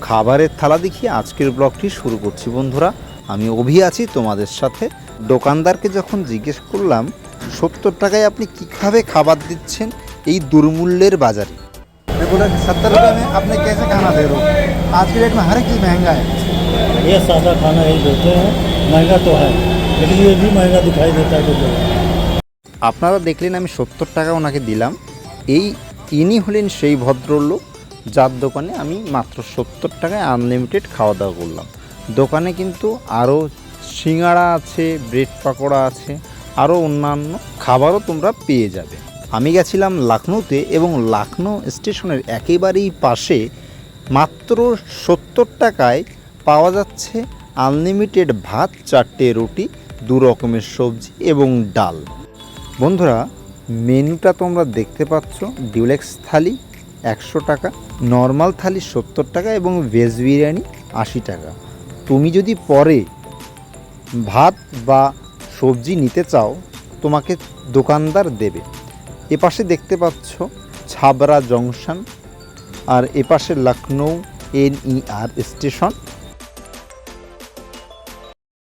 খাবারের থালা দেখিয়ে আজকের ব্লগটি শুরু করছি বন্ধুরা আমি অভি আছি তোমাদের সাথে দোকানদারকে যখন জিজ্ঞেস করলাম সত্তর টাকায় আপনি কীভাবে খাবার দিচ্ছেন এই দুর্মূল্যের বাজারে मैं बोला कि सत्तर रुपये में आपने कैसे खाना दे रहे हो आज की डेट में हर एक चीज़ महंगा है ये सादा खाना ही देते हैं महंगा तो है लेकिन ये भी महंगा दिखाई देता है कुछ लोगों को। আপনারা দেখলেন আমি সত্তর টাকা ওনাকে দিলাম এই ইনি হলেন সেই ভদ্রলোক যার দোকানে আমি মাত্র সত্তর টাকায় আনলিমিটেড খাওয়া দাওয়া করলাম। দোকানে কিন্তু আরও সিঙ্গাড়া আছে ব্রেড পাকোড়া আছে আরও অন্যান্য খাবারও তোমরা পেয়ে যাবে। আমি গেছিলাম লখনৌতে এবং লখনৌ স্টেশনের একেবারেই পাশে মাত্র সত্তর টাকায় পাওয়া যাচ্ছে আনলিমিটেড ভাত, চারটে রুটি, দু রকমের সবজি এবং ডাল। বন্ধুরা, মেনুটা তোমরা দেখতে পাচ্ছ ডিউলেক্স থালি। একশো টাকা নর্মাল থালি সত্তর টাকা এবং ভেজ বিরিয়ানি আশি টাকা। তুমি যদি পরে ভাত বা সবজি নিতে চাও, তোমাকে দোকানদার দেবে। এপাশে দেখতে পাচ্ছ ছাবরা জংশন আর এপাশে লখনৌ এনইআর স্টেশন।